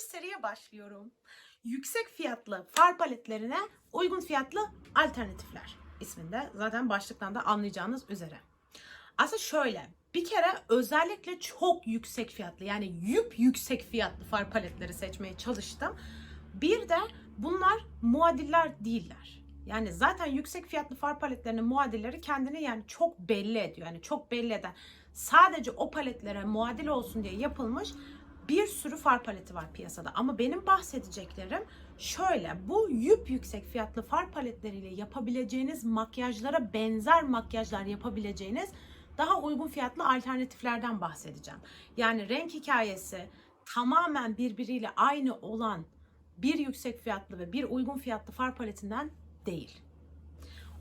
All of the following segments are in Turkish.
seriye başlıyorum. Yüksek fiyatlı far paletlerine uygun fiyatlı alternatifler isminde. Zaten başlıktan da anlayacağınız üzere. Aslında şöyle bir kere özellikle çok yüksek fiyatlı yani yüp yüksek fiyatlı far paletleri seçmeye çalıştım. Bir de bunlar muadiller değiller. Yani zaten yüksek fiyatlı far paletlerinin muadilleri kendini yani çok belli ediyor. Yani çok belli eden sadece o paletlere muadil olsun diye yapılmış bir sürü far paleti var piyasada. Ama benim bahsedeceklerim şöyle. Bu yüp yüksek fiyatlı far paletleriyle yapabileceğiniz makyajlara benzer makyajlar yapabileceğiniz daha uygun fiyatlı alternatiflerden bahsedeceğim. Yani renk hikayesi tamamen birbiriyle aynı olan bir yüksek fiyatlı ve bir uygun fiyatlı far paletinden değil.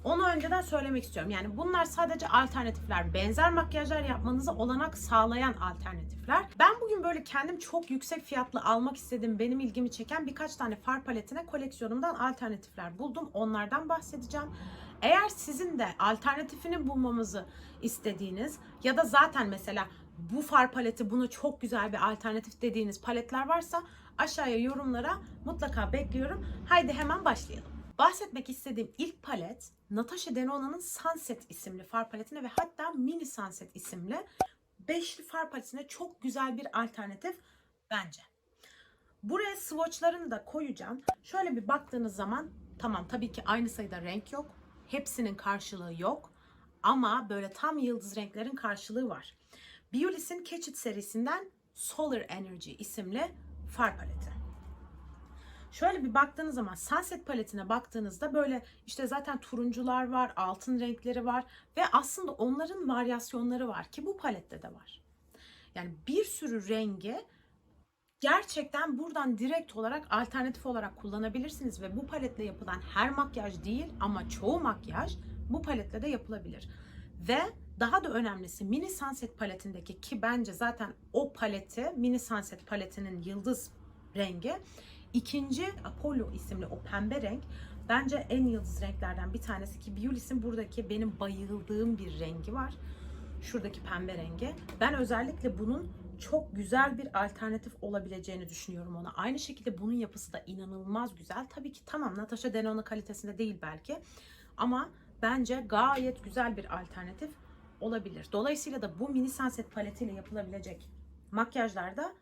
Onu önceden söylemek istiyorum. Yani bunlar sadece alternatifler. Benzer makyajlar yapmanıza olanak sağlayan alternatifler. Ben bugün böyle kendim çok yüksek fiyatlı almak istedim. Benim ilgimi çeken birkaç tane far paletine koleksiyonumdan alternatifler buldum. Onlardan bahsedeceğim. Eğer sizin de alternatifini bulmamızı istediğiniz ya da zaten mesela bu far paleti buna çok güzel bir alternatif dediğiniz paletler varsa aşağıya yorumlara mutlaka bekliyorum. Haydi hemen başlayalım. Bahsetmek istediğim ilk palet Natasha Denona'nın Sunset isimli far paletine ve hatta Mini Sunset isimli beşli far paletine çok güzel bir alternatif bence. Buraya swatchlarını da koyacağım. Şöyle bir baktığınız zaman tamam tabii ki aynı sayıda renk yok. Hepsinin karşılığı yok. Ama böyle tam yıldız renklerin karşılığı var. Biolis'in Catch It serisinden Solar Energy isimli far paleti. Şöyle bir baktığınız zaman Sunset paletine baktığınızda böyle işte zaten turuncular var, altın renkleri var ve aslında onların varyasyonları var ki bu palette de var. Yani bir sürü rengi gerçekten buradan direkt olarak alternatif olarak kullanabilirsiniz ve bu paletle yapılan her makyaj değil ama çoğu makyaj bu paletle de yapılabilir. Ve daha da önemlisi Mini Sunset paletindeki ki bence zaten o paleti Mini Sunset paletinin yıldız rengi İkinci Apollo isimli o pembe renk bence en yıldız renklerden bir tanesi ki Biolis'in buradaki benim bayıldığım bir rengi var. Şuradaki pembe rengi. Ben özellikle bunun çok güzel bir alternatif olabileceğini düşünüyorum ona. Aynı şekilde bunun yapısı da inanılmaz güzel. Tabii ki tamam Natasha Denona kalitesinde değil belki. Ama bence gayet güzel bir alternatif olabilir. Dolayısıyla da bu mini sunset paletiyle yapılabilecek makyajlarda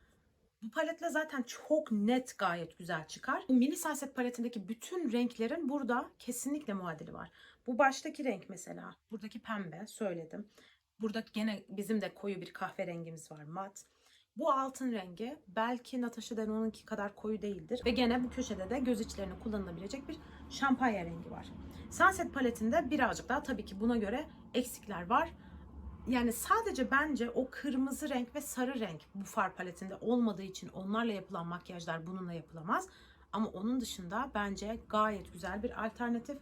bu paletle zaten çok net gayet güzel çıkar. Bu mini sunset paletindeki bütün renklerin burada kesinlikle muadili var. Bu baştaki renk mesela. Buradaki pembe söyledim. Burada gene bizim de koyu bir kahverengimiz var mat. Bu altın rengi belki Natasha Denon'unki kadar koyu değildir. Ve gene bu köşede de göz içlerine kullanılabilecek bir şampanya rengi var. Sunset paletinde birazcık daha tabii ki buna göre eksikler var yani sadece bence o kırmızı renk ve sarı renk bu far paletinde olmadığı için onlarla yapılan makyajlar bununla yapılamaz. Ama onun dışında bence gayet güzel bir alternatif.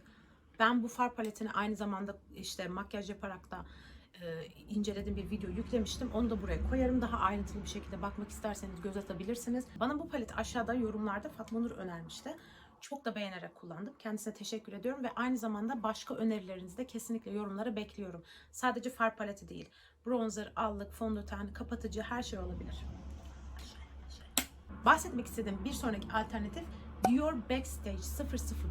Ben bu far paletini aynı zamanda işte makyaj yaparak da e, incelediğim bir video yüklemiştim. Onu da buraya koyarım. Daha ayrıntılı bir şekilde bakmak isterseniz göz atabilirsiniz. Bana bu paleti aşağıda yorumlarda Fatma Nur önermişti. Çok da beğenerek kullandım. Kendisine teşekkür ediyorum ve aynı zamanda başka önerilerinizi de kesinlikle yorumlara bekliyorum. Sadece far paleti değil. Bronzer, allık, fondöten, kapatıcı her şey olabilir. Bahsetmek istediğim bir sonraki alternatif Dior Backstage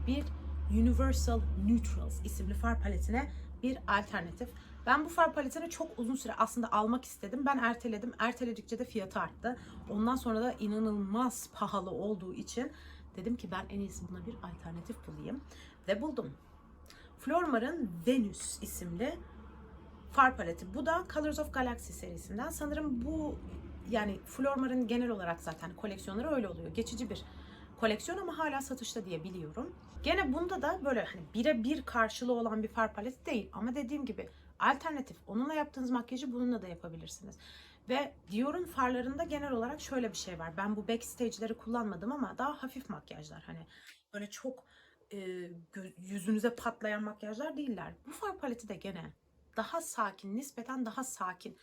001 Universal Neutrals isimli far paletine bir alternatif. Ben bu far paletini çok uzun süre aslında almak istedim. Ben erteledim. Erteledikçe de fiyatı arttı. Ondan sonra da inanılmaz pahalı olduğu için Dedim ki ben en iyisi buna bir alternatif bulayım. Ve buldum. Flormar'ın Venus isimli far paleti. Bu da Colors of Galaxy serisinden. Sanırım bu yani Flormar'ın genel olarak zaten koleksiyonları öyle oluyor. Geçici bir koleksiyon ama hala satışta diye biliyorum. Gene bunda da böyle hani bire bir karşılığı olan bir far paleti değil. Ama dediğim gibi alternatif. Onunla yaptığınız makyajı bununla da yapabilirsiniz. Ve Dior'un farlarında genel olarak şöyle bir şey var. Ben bu backstage'leri kullanmadım ama daha hafif makyajlar. Hani böyle çok e, yüzünüze patlayan makyajlar değiller. Bu far paleti de gene daha sakin, nispeten daha sakin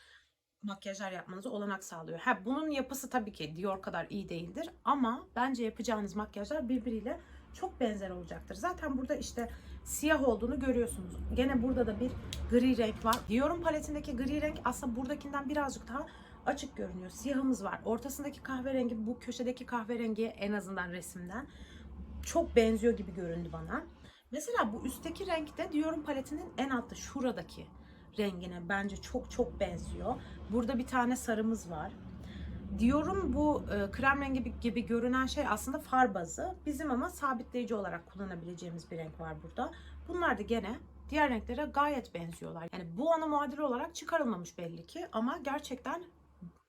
makyajlar yapmanızı olanak sağlıyor. Ha bunun yapısı tabii ki Dior kadar iyi değildir ama bence yapacağınız makyajlar birbiriyle çok benzer olacaktır. Zaten burada işte siyah olduğunu görüyorsunuz. Gene burada da bir gri renk var. Dior'un paletindeki gri renk aslında buradakinden birazcık daha açık görünüyor. Siyahımız var. Ortasındaki kahverengi bu köşedeki kahverengiye en azından resimden çok benziyor gibi göründü bana. Mesela bu üstteki renk de Dior'un paletinin en altta şuradaki rengine bence çok çok benziyor. Burada bir tane sarımız var. Dior'un bu e, krem rengi gibi, gibi görünen şey aslında far bazı. Bizim ama sabitleyici olarak kullanabileceğimiz bir renk var burada. Bunlar da gene diğer renklere gayet benziyorlar. Yani bu ana muadil olarak çıkarılmamış belli ki ama gerçekten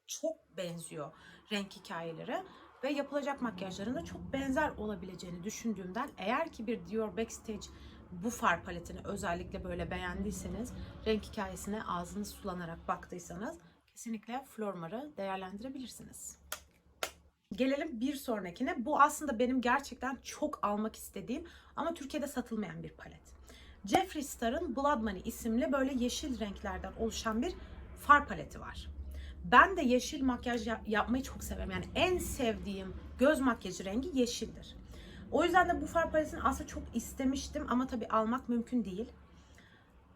çok benziyor renk hikayeleri ve yapılacak makyajların da çok benzer olabileceğini düşündüğümden eğer ki bir Dior Backstage bu far paletini özellikle böyle beğendiyseniz renk hikayesine ağzınız sulanarak baktıysanız kesinlikle Flormar'ı değerlendirebilirsiniz. Gelelim bir sonrakine. Bu aslında benim gerçekten çok almak istediğim ama Türkiye'de satılmayan bir palet. Jeffree Star'ın Blood Money isimli böyle yeşil renklerden oluşan bir far paleti var. Ben de yeşil makyaj yap- yapmayı çok severim. Yani en sevdiğim göz makyajı rengi yeşildir. O yüzden de bu far paletini aslında çok istemiştim ama tabii almak mümkün değil.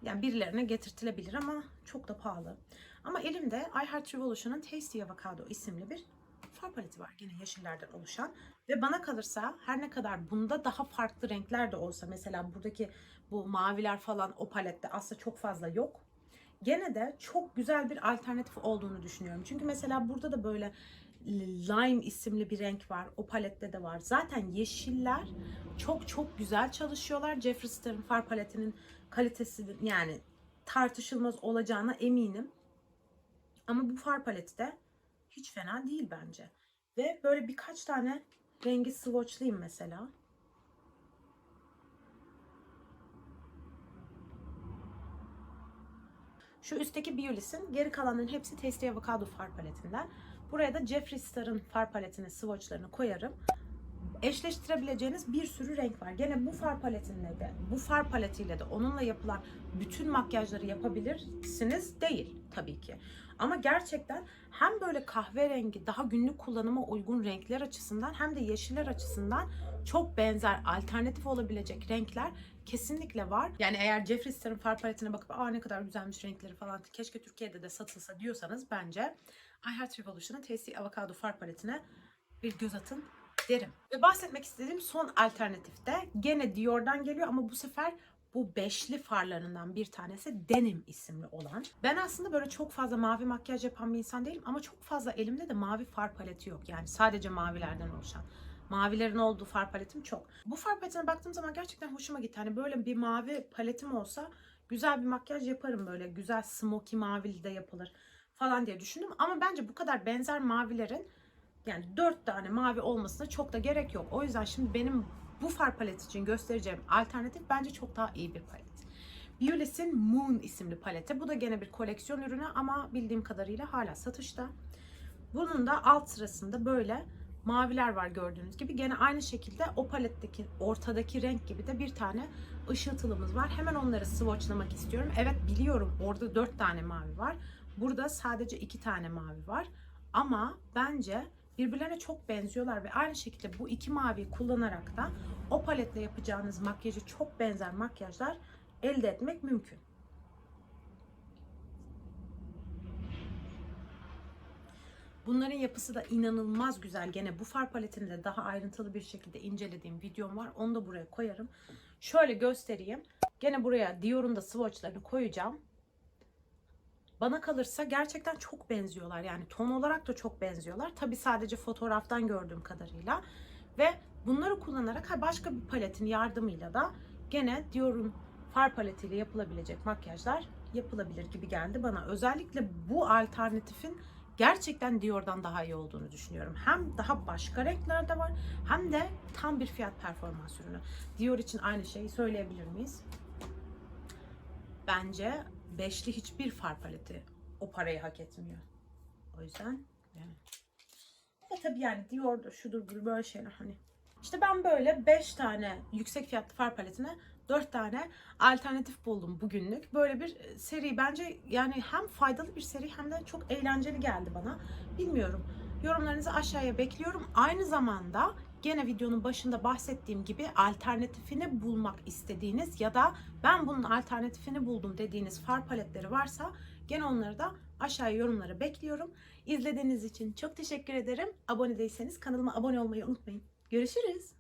Yani birilerine getirtilebilir ama çok da pahalı. Ama elimde I Heart Revolution'ın Tasty Avocado isimli bir far paleti var. Yine yeşillerden oluşan. Ve bana kalırsa her ne kadar bunda daha farklı renkler de olsa mesela buradaki bu maviler falan o palette aslında çok fazla yok. Gene de çok güzel bir alternatif olduğunu düşünüyorum. Çünkü mesela burada da böyle lime isimli bir renk var. O palette de var. Zaten yeşiller çok çok güzel çalışıyorlar. Jeffree Star'ın far paletinin kalitesi yani tartışılmaz olacağına eminim. Ama bu far paleti de hiç fena değil bence. Ve böyle birkaç tane rengi swatchlayayım mesela. Şu üstteki Biolis'in geri kalanların hepsi Tasty Avocado far paletinden. Buraya da Jeffree Star'ın far paletinin swatchlarını koyarım. Eşleştirebileceğiniz bir sürü renk var. Gene bu far paletinde de, bu far paletiyle de onunla yapılan bütün makyajları yapabilirsiniz değil tabii ki. Ama gerçekten hem böyle kahverengi daha günlük kullanıma uygun renkler açısından hem de yeşiller açısından çok benzer alternatif olabilecek renkler kesinlikle var. Yani eğer Jeffree Star'ın far paletine bakıp aa ne kadar güzelmiş renkleri falan keşke Türkiye'de de satılsa diyorsanız bence I Heart Revolution'ın Tasty Avocado far paletine bir göz atın derim. Ve bahsetmek istediğim son alternatif de gene Dior'dan geliyor ama bu sefer bu beşli farlarından bir tanesi Denim isimli olan. Ben aslında böyle çok fazla mavi makyaj yapan bir insan değilim ama çok fazla elimde de mavi far paleti yok. Yani sadece mavilerden oluşan. Mavilerin olduğu far paletim çok. Bu far paletine baktığım zaman gerçekten hoşuma gitti. Hani böyle bir mavi paletim olsa güzel bir makyaj yaparım böyle. Güzel smoky mavili de yapılır falan diye düşündüm. Ama bence bu kadar benzer mavilerin yani dört tane mavi olmasına çok da gerek yok. O yüzden şimdi benim bu far palet için göstereceğim alternatif bence çok daha iyi bir palet. Biolis'in Moon isimli paleti. Bu da gene bir koleksiyon ürünü ama bildiğim kadarıyla hala satışta. Bunun da alt sırasında böyle maviler var gördüğünüz gibi. Gene aynı şekilde o paletteki ortadaki renk gibi de bir tane ışıltılımız var. Hemen onları swatchlamak istiyorum. Evet biliyorum orada dört tane mavi var. Burada sadece iki tane mavi var. Ama bence birbirlerine çok benziyorlar ve aynı şekilde bu iki maviyi kullanarak da o paletle yapacağınız makyajı çok benzer makyajlar elde etmek mümkün. Bunların yapısı da inanılmaz güzel. Gene bu far paletini de daha ayrıntılı bir şekilde incelediğim videom var. Onu da buraya koyarım. Şöyle göstereyim. Gene buraya Dior'un da swatchlarını koyacağım. Bana kalırsa gerçekten çok benziyorlar. Yani ton olarak da çok benziyorlar. Tabi sadece fotoğraftan gördüğüm kadarıyla. Ve bunları kullanarak başka bir paletin yardımıyla da gene Dior'un far paletiyle yapılabilecek makyajlar yapılabilir gibi geldi bana. Özellikle bu alternatifin gerçekten Dior'dan daha iyi olduğunu düşünüyorum. Hem daha başka renklerde var hem de tam bir fiyat performans ürünü. Dior için aynı şeyi söyleyebilir miyiz? Bence beşli hiçbir far paleti o parayı hak etmiyor. O yüzden yani. Ama tabii yani Dior'dur, şudur, budur böyle şeyler hani. İşte ben böyle 5 tane yüksek fiyatlı far paletine 4 tane alternatif buldum bugünlük. Böyle bir e, seri bence yani hem faydalı bir seri hem de çok eğlenceli geldi bana. Bilmiyorum. Yorumlarınızı aşağıya bekliyorum. Aynı zamanda gene videonun başında bahsettiğim gibi alternatifini bulmak istediğiniz ya da ben bunun alternatifini buldum dediğiniz far paletleri varsa gene onları da Aşağıya yorumları bekliyorum. İzlediğiniz için çok teşekkür ederim. Abone değilseniz kanalıma abone olmayı unutmayın. Görüşürüz.